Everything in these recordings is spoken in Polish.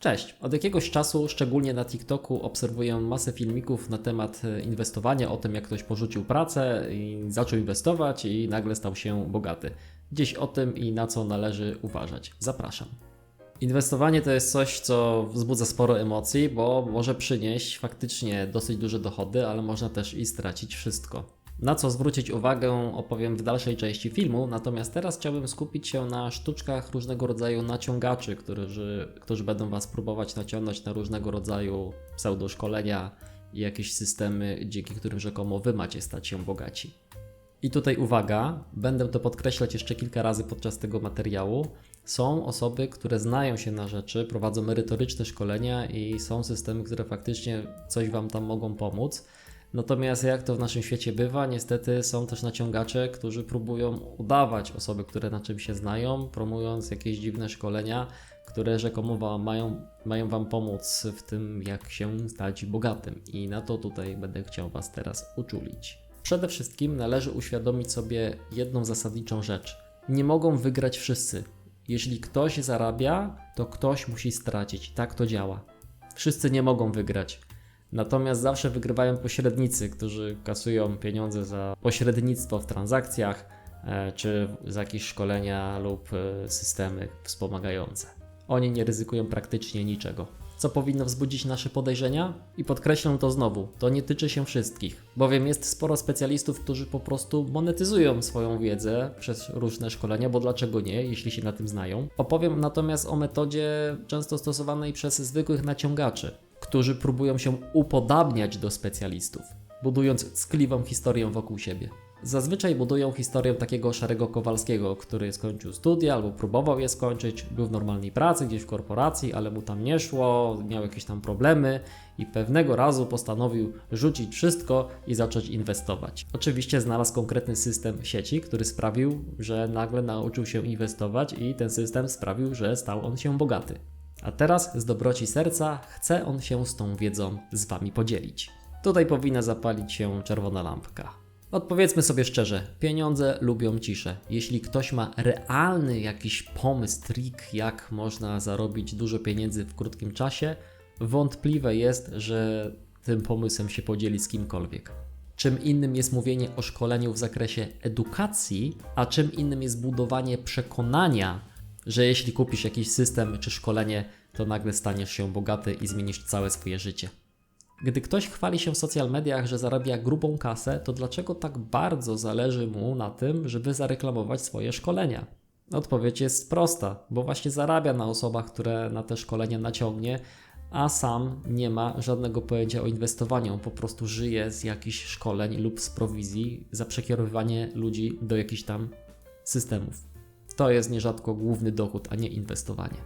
Cześć. Od jakiegoś czasu, szczególnie na TikToku, obserwuję masę filmików na temat e, inwestowania, o tym jak ktoś porzucił pracę i zaczął inwestować i nagle stał się bogaty. Dziś o tym i na co należy uważać. Zapraszam. Inwestowanie to jest coś, co wzbudza sporo emocji, bo może przynieść faktycznie dosyć duże dochody, ale można też i stracić wszystko. Na co zwrócić uwagę opowiem w dalszej części filmu, natomiast teraz chciałbym skupić się na sztuczkach różnego rodzaju naciągaczy, którzy, którzy będą Was próbować naciągnąć na różnego rodzaju pseudoszkolenia i jakieś systemy, dzięki którym rzekomo Wy macie stać się bogaci. I tutaj uwaga, będę to podkreślać jeszcze kilka razy podczas tego materiału. Są osoby, które znają się na rzeczy, prowadzą merytoryczne szkolenia i są systemy, które faktycznie coś Wam tam mogą pomóc. Natomiast jak to w naszym świecie bywa, niestety są też naciągacze, którzy próbują udawać osoby, które na czym się znają, promując jakieś dziwne szkolenia, które rzekomo mają, mają Wam pomóc w tym, jak się stać bogatym. I na to tutaj będę chciał Was teraz uczulić. Przede wszystkim należy uświadomić sobie jedną zasadniczą rzecz. Nie mogą wygrać wszyscy. Jeśli ktoś zarabia, to ktoś musi stracić. Tak to działa. Wszyscy nie mogą wygrać. Natomiast zawsze wygrywają pośrednicy, którzy kasują pieniądze za pośrednictwo w transakcjach, e, czy za jakieś szkolenia lub e, systemy wspomagające. Oni nie ryzykują praktycznie niczego. Co powinno wzbudzić nasze podejrzenia? I podkreślę to znowu, to nie tyczy się wszystkich, bowiem jest sporo specjalistów, którzy po prostu monetyzują swoją wiedzę przez różne szkolenia, bo dlaczego nie, jeśli się na tym znają. Opowiem natomiast o metodzie często stosowanej przez zwykłych naciągaczy, którzy próbują się upodabniać do specjalistów, budując skliwą historię wokół siebie. Zazwyczaj budują historię takiego szarego Kowalskiego, który skończył studia albo próbował je skończyć, był w normalnej pracy, gdzieś w korporacji, ale mu tam nie szło, miał jakieś tam problemy i pewnego razu postanowił rzucić wszystko i zacząć inwestować. Oczywiście znalazł konkretny system sieci, który sprawił, że nagle nauczył się inwestować i ten system sprawił, że stał on się bogaty. A teraz z dobroci serca chce on się z tą wiedzą z Wami podzielić. Tutaj powinna zapalić się czerwona lampka. Odpowiedzmy sobie szczerze, pieniądze lubią ciszę. Jeśli ktoś ma realny jakiś pomysł, trik, jak można zarobić dużo pieniędzy w krótkim czasie, wątpliwe jest, że tym pomysłem się podzieli z kimkolwiek. Czym innym jest mówienie o szkoleniu w zakresie edukacji, a czym innym jest budowanie przekonania, że jeśli kupisz jakiś system czy szkolenie, to nagle staniesz się bogaty i zmienisz całe swoje życie. Gdy ktoś chwali się w social mediach, że zarabia grubą kasę, to dlaczego tak bardzo zależy mu na tym, żeby zareklamować swoje szkolenia? Odpowiedź jest prosta, bo właśnie zarabia na osobach, które na te szkolenia naciągnie, a sam nie ma żadnego pojęcia o inwestowaniu. Po prostu żyje z jakichś szkoleń lub z prowizji za przekierowywanie ludzi do jakichś tam systemów. To jest nierzadko główny dochód, a nie inwestowanie.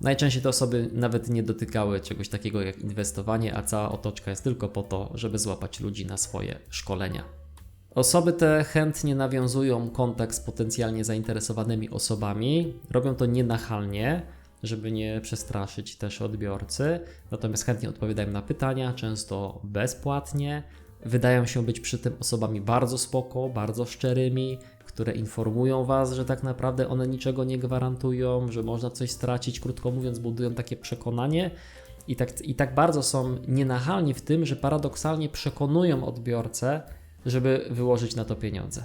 Najczęściej te osoby nawet nie dotykały czegoś takiego jak inwestowanie, a cała otoczka jest tylko po to, żeby złapać ludzi na swoje szkolenia. Osoby te chętnie nawiązują kontakt z potencjalnie zainteresowanymi osobami, robią to nienachalnie, żeby nie przestraszyć też odbiorcy, natomiast chętnie odpowiadają na pytania, często bezpłatnie. Wydają się być przy tym osobami bardzo spoko, bardzo szczerymi, które informują Was, że tak naprawdę one niczego nie gwarantują, że można coś stracić, krótko mówiąc, budują takie przekonanie. I tak, I tak bardzo są nienachalni w tym, że paradoksalnie przekonują odbiorcę, żeby wyłożyć na to pieniądze.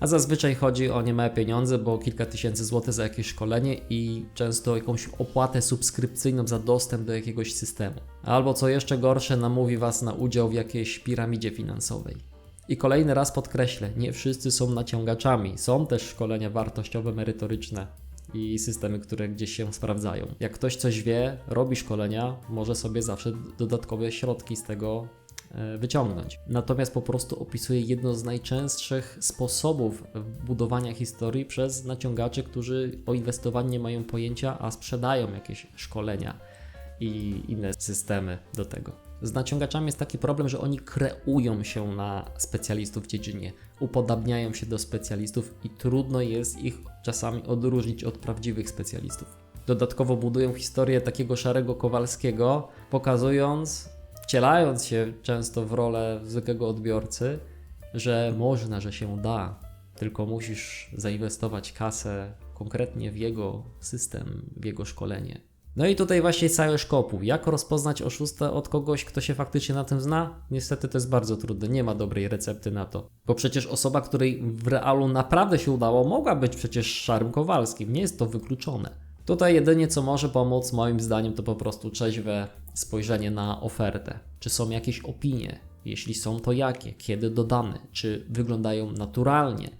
A zazwyczaj chodzi o niemałe pieniądze, bo kilka tysięcy złotych za jakieś szkolenie i często jakąś opłatę subskrypcyjną za dostęp do jakiegoś systemu. Albo co jeszcze gorsze, namówi Was na udział w jakiejś piramidzie finansowej. I kolejny raz podkreślę, nie wszyscy są naciągaczami. Są też szkolenia wartościowe, merytoryczne i systemy, które gdzieś się sprawdzają. Jak ktoś coś wie, robi szkolenia, może sobie zawsze dodatkowe środki z tego e, wyciągnąć. Natomiast po prostu opisuje jedno z najczęstszych sposobów budowania historii przez naciągaczy, którzy o inwestowaniu nie mają pojęcia, a sprzedają jakieś szkolenia i inne systemy do tego. Z naciągaczami jest taki problem, że oni kreują się na specjalistów w dziedzinie, upodabniają się do specjalistów i trudno jest ich czasami odróżnić od prawdziwych specjalistów. Dodatkowo budują historię takiego szarego Kowalskiego, pokazując, wcielając się często w rolę zwykłego odbiorcy, że można, że się da, tylko musisz zainwestować kasę konkretnie w jego system, w jego szkolenie. No i tutaj właśnie cały szkopuł. Jak rozpoznać oszusta od kogoś, kto się faktycznie na tym zna? Niestety to jest bardzo trudne. Nie ma dobrej recepty na to. Bo przecież osoba, której w realu naprawdę się udało, mogła być przecież Szarym Kowalskim. Nie jest to wykluczone. Tutaj jedynie co może pomóc, moim zdaniem, to po prostu trzeźwe spojrzenie na ofertę. Czy są jakieś opinie? Jeśli są, to jakie? Kiedy dodane? Czy wyglądają naturalnie?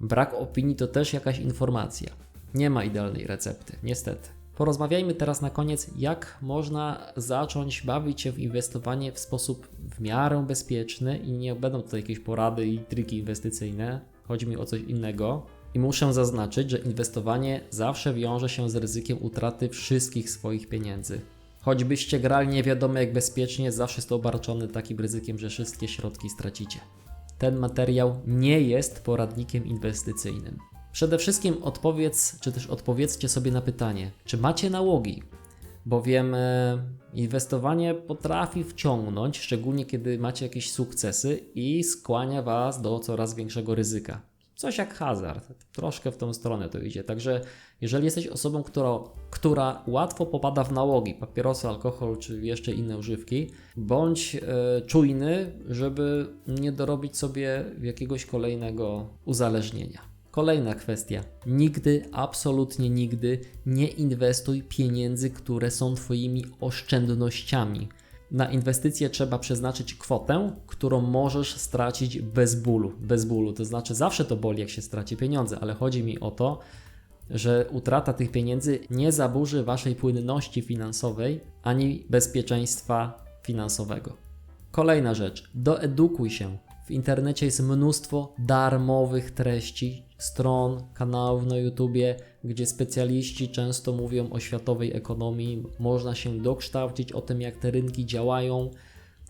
Brak opinii to też jakaś informacja. Nie ma idealnej recepty, niestety. Porozmawiajmy teraz na koniec, jak można zacząć bawić się w inwestowanie w sposób w miarę bezpieczny i nie będą tutaj jakieś porady i triki inwestycyjne. Chodzi mi o coś innego. I muszę zaznaczyć, że inwestowanie zawsze wiąże się z ryzykiem utraty wszystkich swoich pieniędzy. Choćbyście grali nie wiadomo jak bezpiecznie, zawsze jest to obarczone takim ryzykiem, że wszystkie środki stracicie. Ten materiał nie jest poradnikiem inwestycyjnym. Przede wszystkim odpowiedz, czy też odpowiedzcie sobie na pytanie, czy macie nałogi? Bowiem e, inwestowanie potrafi wciągnąć, szczególnie kiedy macie jakieś sukcesy i skłania Was do coraz większego ryzyka. Coś jak hazard, troszkę w tą stronę to idzie. Także jeżeli jesteś osobą, która, która łatwo popada w nałogi, papierosy, alkohol czy jeszcze inne używki, bądź e, czujny, żeby nie dorobić sobie jakiegoś kolejnego uzależnienia. Kolejna kwestia. Nigdy, absolutnie nigdy nie inwestuj pieniędzy, które są Twoimi oszczędnościami. Na inwestycje trzeba przeznaczyć kwotę, którą możesz stracić bez bólu. Bez bólu, to znaczy zawsze to boli, jak się straci pieniądze, ale chodzi mi o to, że utrata tych pieniędzy nie zaburzy Waszej płynności finansowej ani bezpieczeństwa finansowego. Kolejna rzecz. Doedukuj się. W internecie jest mnóstwo darmowych treści, stron, kanałów na YouTubie, gdzie specjaliści często mówią o światowej ekonomii. Można się dokształcić o tym, jak te rynki działają,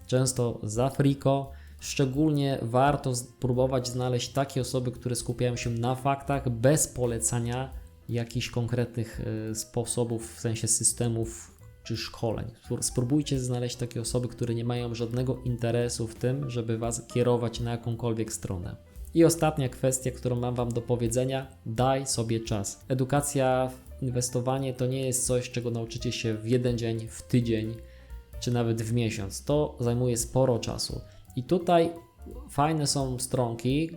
często za friko. Szczególnie warto spróbować znaleźć takie osoby, które skupiają się na faktach bez polecania jakichś konkretnych e, sposobów, w sensie systemów czy szkoleń. Spróbujcie znaleźć takie osoby, które nie mają żadnego interesu w tym, żeby Was kierować na jakąkolwiek stronę. I ostatnia kwestia, którą mam Wam do powiedzenia: daj sobie czas. Edukacja, inwestowanie to nie jest coś, czego nauczycie się w jeden dzień, w tydzień, czy nawet w miesiąc. To zajmuje sporo czasu. I tutaj fajne są stronki,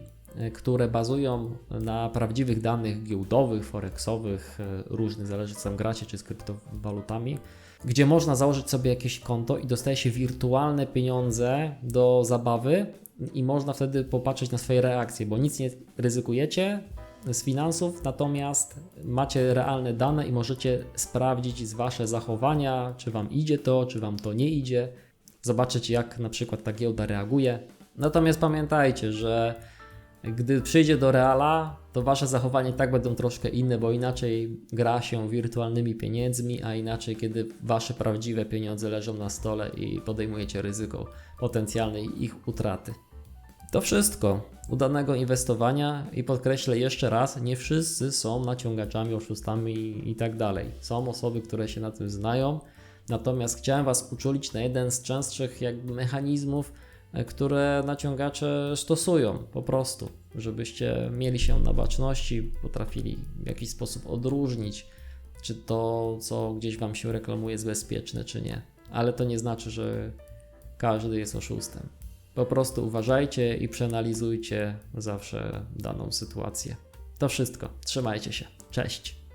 które bazują na prawdziwych danych giełdowych, forexowych, e, różnych, zależy co tam gracie, czy z kryptowalutami gdzie można założyć sobie jakieś konto i dostaje się wirtualne pieniądze do zabawy i można wtedy popatrzeć na swoje reakcje, bo nic nie ryzykujecie z finansów, natomiast macie realne dane i możecie sprawdzić z wasze zachowania, czy wam idzie to, czy wam to nie idzie, zobaczyć jak na przykład ta giełda reaguje. Natomiast pamiętajcie, że gdy przyjdzie do reala, to wasze zachowanie tak będą troszkę inne, bo inaczej gra się wirtualnymi pieniędzmi, a inaczej kiedy wasze prawdziwe pieniądze leżą na stole i podejmujecie ryzyko potencjalnej ich utraty. To wszystko udanego inwestowania i podkreślę jeszcze raz, nie wszyscy są naciągaczami, oszustami i tak dalej. Są osoby, które się na tym znają, natomiast chciałem Was uczulić na jeden z częstszych jakby mechanizmów, które naciągacze stosują po prostu, żebyście mieli się na baczności, potrafili w jakiś sposób odróżnić, czy to, co gdzieś Wam się reklamuje, jest bezpieczne, czy nie. Ale to nie znaczy, że każdy jest oszustem. Po prostu uważajcie i przeanalizujcie zawsze daną sytuację. To wszystko. Trzymajcie się. Cześć.